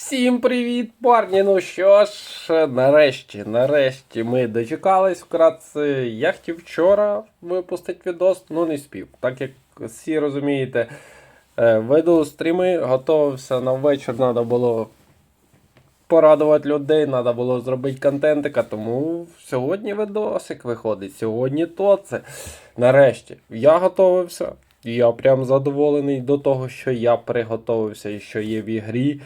Всім привіт, парні! Ну що ж, нарешті, нарешті ми дочекались вкратце. Я хотів вчора випустити відос, ну не спів. Так як всі розумієте, е, веду стріми, готувався на вечір, треба було порадувати людей, треба було зробити контентика, тому сьогодні видосик виходить. Сьогодні то це. Нарешті, я готувався. Я прям задоволений до того, що я приготувався і що є в ігрі.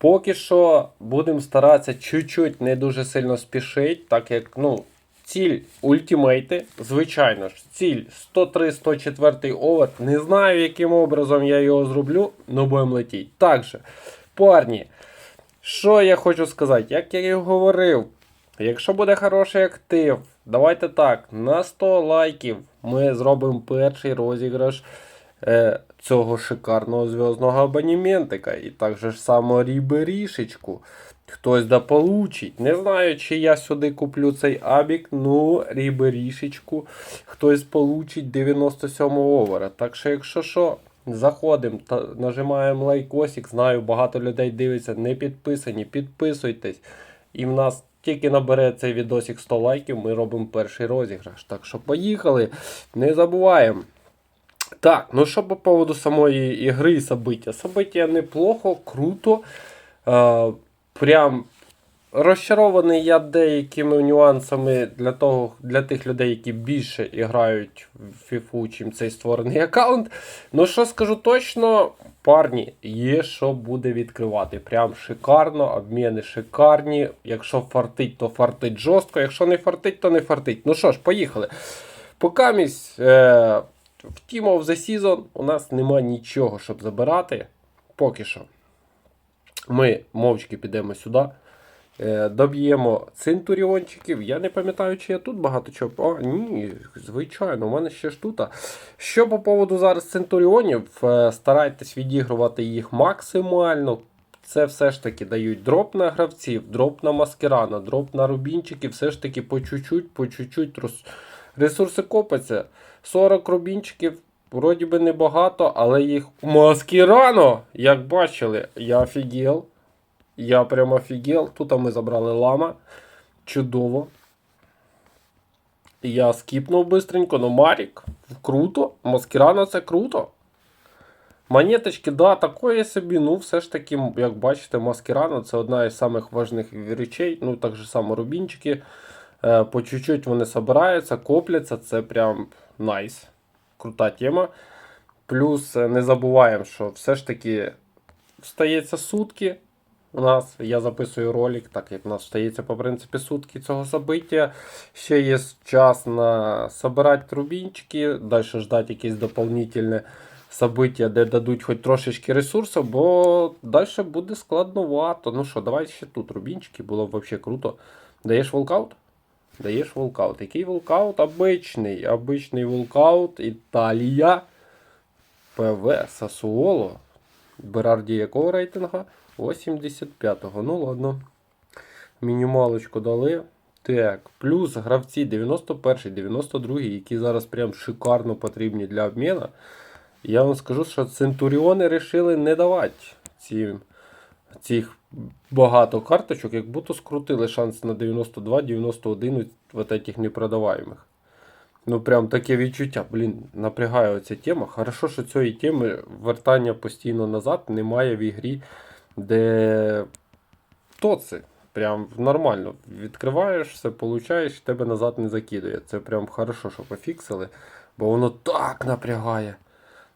Поки що будемо старатися чуть-чуть не дуже сильно спішити, так як ну, ціль ультимейти, звичайно ж, ціль 103-104 овер. Не знаю, яким образом я його зроблю, але будемо летіти. Також, парні, що я хочу сказати, як я і говорив, якщо буде хороший актив, давайте так, на 100 лайків ми зробимо перший розіграш е, цього шикарного зв'язного абонементика. І так же ж само ріберішечку. Хтось да получить. Не знаю, чи я сюди куплю цей абік, ну, ріберішечку. Хтось получить 97 овера. Так що, якщо що, заходимо та нажимаємо лайкосик. Знаю, багато людей дивиться, не підписані. Підписуйтесь. І в нас тільки набере цей відосик 100 лайків, ми робимо перший розіграш. Так що поїхали. Не забуваємо. Так, ну що по поводу самої ігри і собиття. Собиття неплохо, круто. Е, прям розчарований я деякими нюансами для того, для тих людей, які більше грають в FIFA, чим цей створений аккаунт. Ну що скажу точно, парні, є що буде відкривати. Прям шикарно, обміни шикарні. Якщо фартить, то фартить жорстко. Якщо не фартить, то не фартить. Ну що ж, поїхали. Покамість. Е, в Team of the Season у нас нема нічого, щоб забирати. Поки що. Ми мовчки підемо сюди. Е, доб'ємо центуріончиків. Я не пам'ятаю, чи я тут багато чого. А, ні, звичайно, у мене ще ж тут. Що по поводу зараз центуріонів, е, старайтесь відігрувати їх максимально. Це все ж таки дають дроп на гравців, дроп на маскерана, дроп на рубінчики, все ж таки по чуть-чуть, по чуть-чуть ресурси копаться. 40 рубінчиків, вроді би небагато, але їх маскірано, як бачили, я офігел. Я прям офігел. Тут ми забрали лама. Чудово. Я скіпнув бистренько, ну Марік. Круто. Маскірано це круто. Монеточки, да, такої собі, ну все ж таки, як бачите, маскірано це одна із самих важних речей. Ну, так же само рубінчики. Е, по чуть-чуть вони збираються, копляться, це прям найс. Крута тема. Плюс е, не забуваємо, що все ж таки встається сутки. У нас я записую ролик, так як у нас встається по принципі сутки цього собиття. Ще є час на собирати рубінчики, далі ждати якесь доповнительне собиття, де дадуть хоч трошечки ресурсів, бо далі буде складновато. Ну що, давай ще тут рубінчики, було б взагалі круто. Даєш волкаут? Даєш волкаут. Який волкаут? Обичний. Обичний волкаут. Італія. ПВ Сасуоло. Берарді якого рейтинга? 85-го. Ну ладно. Мінімалочку дали. Так, плюс гравці 91, 92, які зараз прям шикарно потрібні для обміну. Я вам скажу, що Центуріони вирішили не давати ці, цих багато карточок, як будто скрутили шанс на 92-91 в этих непродаваємих. Ну, прям таке відчуття. Блін, напрягає оця тема. Хорошо, що цієї теми вертання постійно назад немає в ігрі, де то це. Прям нормально. Відкриваєш, все получаєш, тебе назад не закидує. Це прям хорошо, що пофіксили, бо воно так напрягає.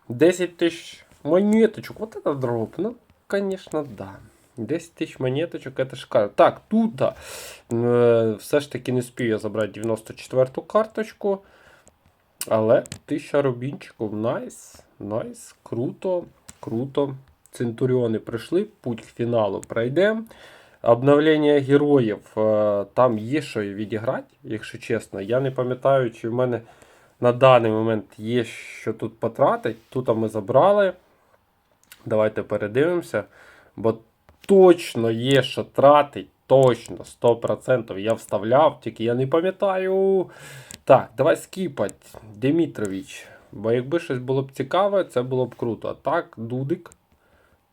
10 тисяч монеточок. Вот это дроп. Ну, конечно, да. 10 тисяч монеточок, это шикарно. Так, тут е, все ж таки не спію я забрати 94-ту карточку. Але 1000 рубінчиків. Найс. Найс. Круто. Круто. Центуріони прийшли, путь к фіналу пройдемо. Обновлення героїв. е, Там є що відіграти, якщо чесно. Я не пам'ятаю, чи в мене на даний момент є що тут потратити. Тут ми забрали. Давайте передивимося. Бо точно є що тратить. Точно, 100% я вставляв, тільки я не пам'ятаю. Так, давай скіпать. Дмитрович. Бо якби щось було б цікаве, це було б круто. А так, Дудик.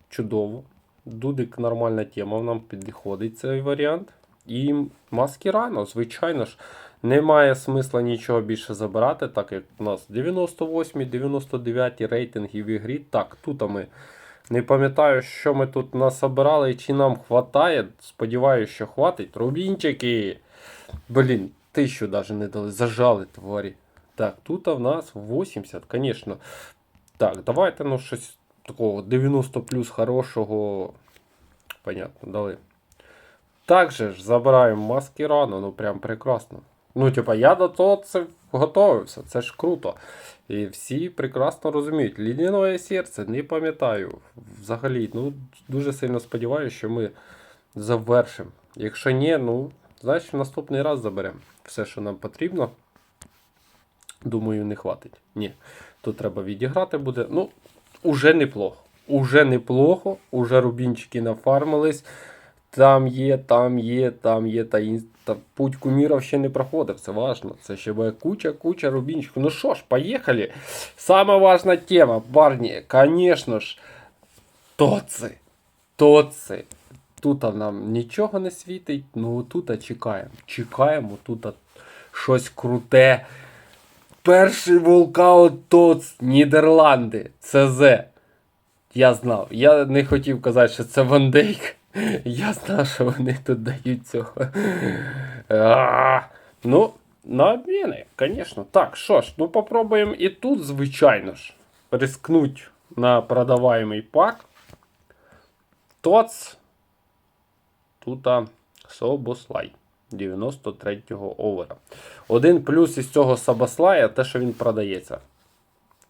Чудово. Дудик нормальна тема, нам підходить цей варіант. І маски рано, звичайно ж, немає смисла нічого більше забирати, так як у нас 98, 99 рейтинги в ігрі. Так, тут ми не пам'ятаю, що ми тут насобирали чи нам хватає. Сподіваюся, що хватить. Рубінчики. Блін, тисячу даже не дали. Зажали, тварі. Так, тут в нас 80, звісно. Так, давайте ну щось такого 90 плюс хорошого. Понятно, дали. Также ж забираємо маски рано, ну прям прекрасно. Ну, типа, я до того це готовився, це ж круто. І всі прекрасно розуміють. Лідяне серце, не пам'ятаю. Взагалі, ну, дуже сильно сподіваюся, що ми завершимо. Якщо ні, ну, значить в наступний раз заберемо все, що нам потрібно. Думаю, не хватить. Ні. Тут треба відіграти буде. Ну, уже неплохо. Уже неплохо, уже рубінчики нафармились. Там є, там є, там є, та, ін- та путь кумірів ще не проходив, це важно. Це ще буде куча, куча рубінчиків. Ну що ж, поїхали. Сама важна тема, парні, звісно ж, тоци. Тоци. Тут нам нічого не світить, ну тут чекаємо. Чекаємо, тут щось круте. Перший волкаут ТОЦ Нідерланди. ЦЗ. Я знав. Я не хотів казати, що це Ван Дейк. Я знав, що вони тут дають цього. Ну, на обміни, звісно. Так, що ж, ну попробуємо і тут, звичайно ж, рискнуть на продаваємий пак. ТОЦ. Тут Собослай 93-го овера. Один плюс із цього Сабаслая те, що він продається.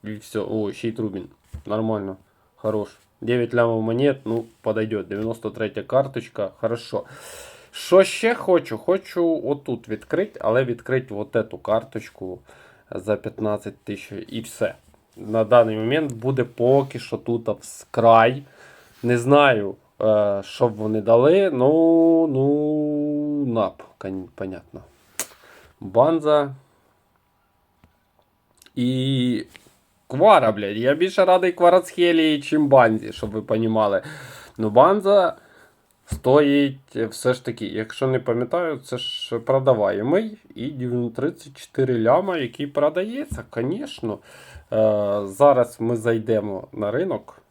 І все. О, ще й Трубін. Нормально. Хорош. 9 лямов монет, ну, подойдет. 93 карточка, хорошо. Що ще хочу? Хочу отут відкрити, але відкрити от эту карточку за 15 тисяч і все. На даний момент буде поки що тут край. Не знаю, що б вони дали. Ну, ну, нап, понятно. Банза. І Квара, блядь. Я більше радий Кварацхелії, чим Банзі, щоб ви понімали. Ну, Банза стоїть все ж таки, якщо не пам'ятаю, це ж продаваємий і 34 ляма, який продається, звісно. Е, зараз ми зайдемо на ринок,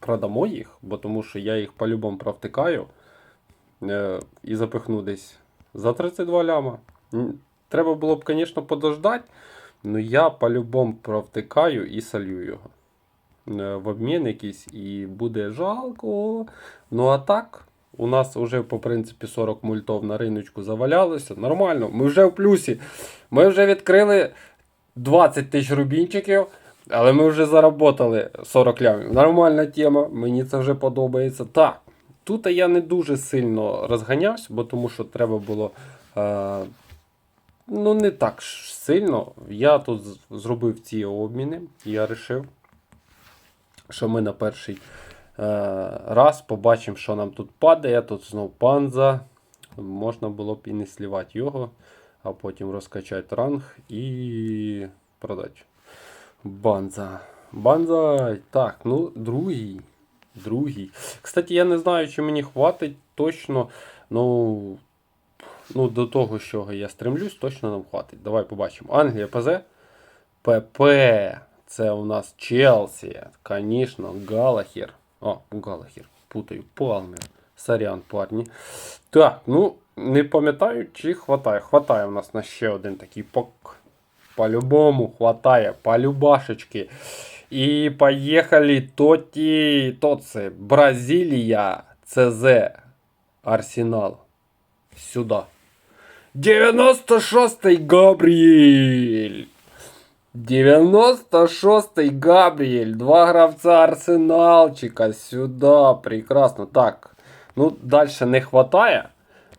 продамо їх, бо тому що я їх по-любому провтикаю е, і запихну десь за 32 ляма. Треба було б, звісно, подождати. Ну я по-любому провтикаю і солю його. Е, В обмін якийсь і буде жалко. Ну а так, у нас вже по принципі 40 мультов на риночку завалялося. Нормально, ми вже в плюсі. Ми вже відкрили 20 тисяч рубінчиків, але ми вже заработали 40 лямів. Нормальна тема, мені це вже подобається. Так, тут я не дуже сильно розганявся, бо тому що треба було. Е, Ну, не так сильно. Я тут зробив ці обміни. Я вирішив, що ми на перший е, раз побачимо, що нам тут падає. Тут знов панза. Можна було б і не слівати його, а потім розкачати ранг і продати. Банза. Банза. Так, ну, другий. Другий. Кстати, я не знаю, чи мені хватить точно. Ну, ну, до того, що я стремлюсь, точно нам хватить. Давай побачимо. Англія ПЗ. ПП. Це у нас Челсі. Звісно, Галахер. О, Галахер. Путаю. Палмер. Сорян, парні. Так, ну, не пам'ятаю, чи хватає. Хватає у нас на ще один такий пок. По-любому хватає. По-любашечки. І поїхали тоті. Тоці. Бразилія. ЦЗ. Арсенал. Сюда. 96-й Габріель. 96-й Габріель. Два гравця Арсеналчика. Сюда. Прекрасно. Так. Ну, далі не хватає.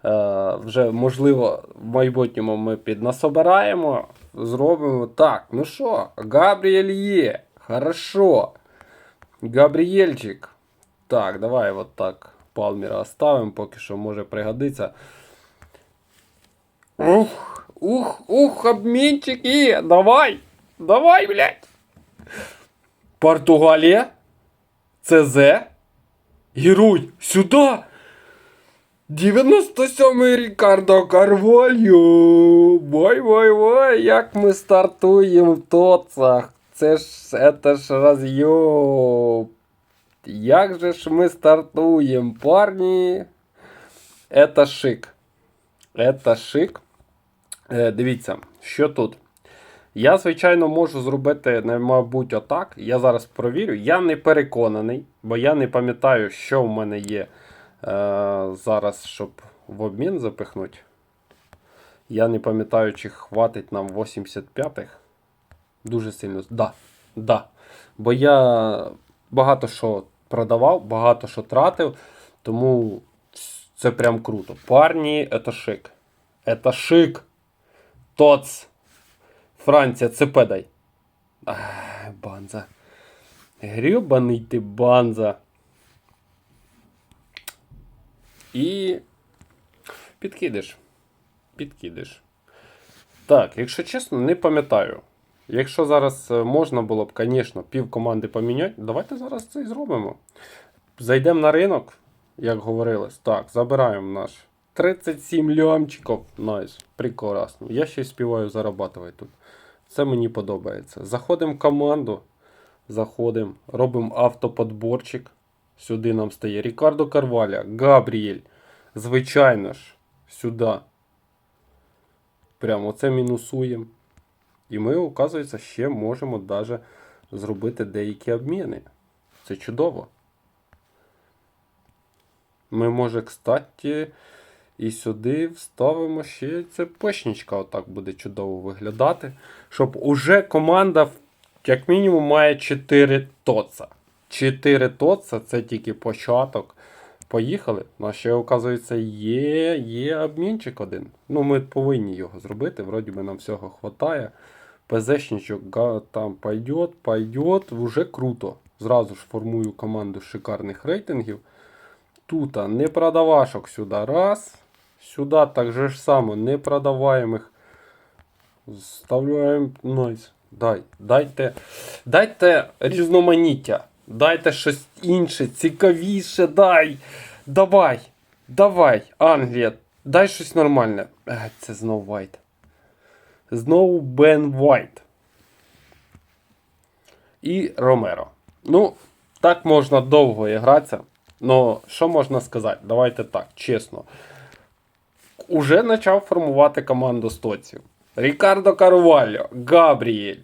Е, вже, можливо, в майбутньому ми піднасобираємо. Зробимо так. Ну що, Габріель є. Хорошо. Габріельчик. Так, давай от так. Палміра оставимо, поки що може пригодиться. Ух, ух, ух, обмінчики. Давай. Давай, блядь. Португалія. ЦЗ. Герой, сюди! 97-й Рікардо Карвальо! Вой-вой-вой, як ми стартуємо в тоцах! Це ж, це ж розйоб! Як же ж ми стартуємо, парні? Это шик. Это шик. Е, дивіться, що тут. Я, звичайно, можу зробити, мабуть, отак. Я зараз провірю. Я не переконаний, бо я не пам'ятаю, що в мене є е, зараз, щоб в обмін запихнути. Я не пам'ятаю, чи хватить нам 85-х. Дуже сильно. Да, да. Бо я багато що продавав, багато що тратив, тому це прям круто. Парні, це шик. Это шик. Тоц. Франція, це педай. Банза. Грюбаний ти банза. І. Підкидиш. Підкидиш. Так, якщо чесно, не пам'ятаю. Якщо зараз е, можна було б, звісно, пів команди поміняти, давайте зараз це і зробимо. Зайдемо на ринок, як говорилось. Так, забираємо наш 37 лямчиків. Найс, прекрасно. Я ще й співаю зарабатувати тут. Це мені подобається. Заходимо в команду. Заходимо, робимо автоподборчик. Сюди нам стає Рікардо Карваля, Габріель. Звичайно ж, сюди. Прямо оце мінусуємо. І ми, оказується, ще можемо даже зробити деякі обміни. Це чудово. Ми, може, кстати, і сюди вставимо ще цепочничка. Отак буде чудово виглядати. Щоб уже команда, як мінімум, має 4 тоца. 4 тоца це тільки початок. Поїхали. У нас ще, оказується, є, є обмінчик один. Ну, ми повинні його зробити. Вроді би нам всього хватає. ПЗшничок там пойдет, пойдет. Уже круто. Зразу ж формую команду шикарних рейтингів. Тут не продавашок сюди. Раз. Сюди так же ж само непродаваємих. Вставляємо. Найс. Дай. Дайте. Дайте різноманіття. Дайте щось інше, цікавіше, дай. Давай. Давай, Англія. Дай щось нормальне. Е, Це знов Вайт. Знову Бен Вайт. І Ромеро. Ну, так можна довго гратися. Ну, що можна сказати? Давайте так, чесно. Уже почав формувати команду стоців. Рікардо Карвальо, Габріель,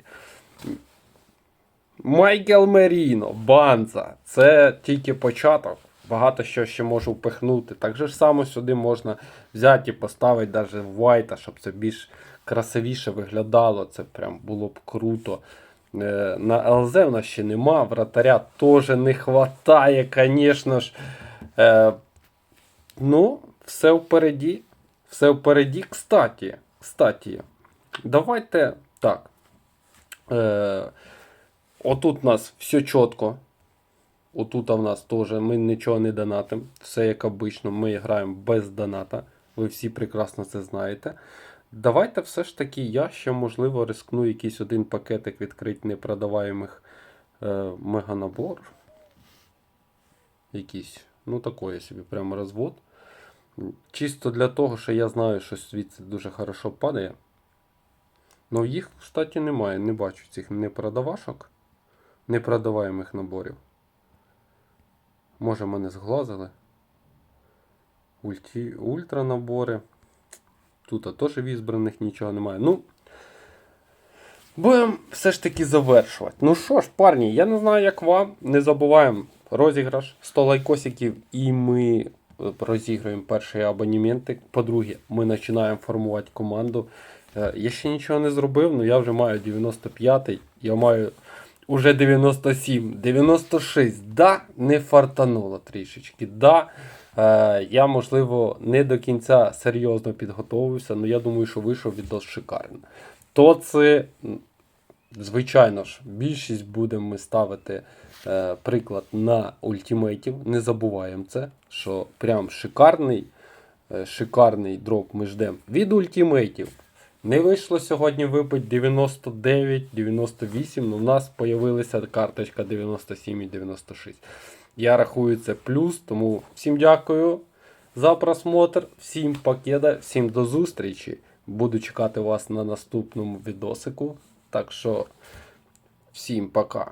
Майкел Меріно, Банза. Це тільки початок. Багато що ще можу впихнути. Так же ж само сюди можна взяти і поставити навіть Вайта, щоб це більш красивіше виглядало. Це прям було б круто. Е, На ЛЗ в нас ще нема, вратаря теж не вистачає, звісно ж. Е, ну, все впереді. Все впереді. Кстати, кстати, давайте так. Е, отут у нас все чітко. Отут у нас теж ми нічого не донатимо. Все як обично, ми граємо без доната. Ви всі прекрасно це знаєте. Давайте все ж таки я ще, можливо, рискну якийсь один пакетик відкрити непродаваємих е, меганабор. Якийсь. Ну, такий собі прямо розвод. Чисто для того, що я знаю, що звідси дуже хорошо падає. Ну, їх, кстати, немає. Не бачу цих непродавашок. Непродаваємих наборів. Може, мене зглазили. Ульті, ультра набори. Тут теж візбраних нічого немає. Ну. Будемо все ж таки завершувати. Ну що ж, парні, я не знаю, як вам. Не забуваємо розіграш 100 лайкосиків, і ми розіграємо перший абонементик. По-друге, ми починаємо формувати команду. Е, Я ще нічого не зробив, але я вже маю 95-й, я маю уже 97, 96. Да, не фартануло трішечки. Да, е, я, можливо, не до кінця серйозно підготовився, але я думаю, що вийшов відос шикарно. То це, звичайно ж, більшість будемо ми ставити приклад на ультимейтів. Не забуваємо це, що прям шикарний, е, шикарний дроп ми ждемо від ультимейтів. Не вийшло сьогодні вибити 99, 98, але в нас з'явилася карточка 97 і 96. Я рахую це плюс, тому всім дякую за просмотр, всім покеда, всім до зустрічі. Буду чекати вас на наступному відосику. Так що всім пока.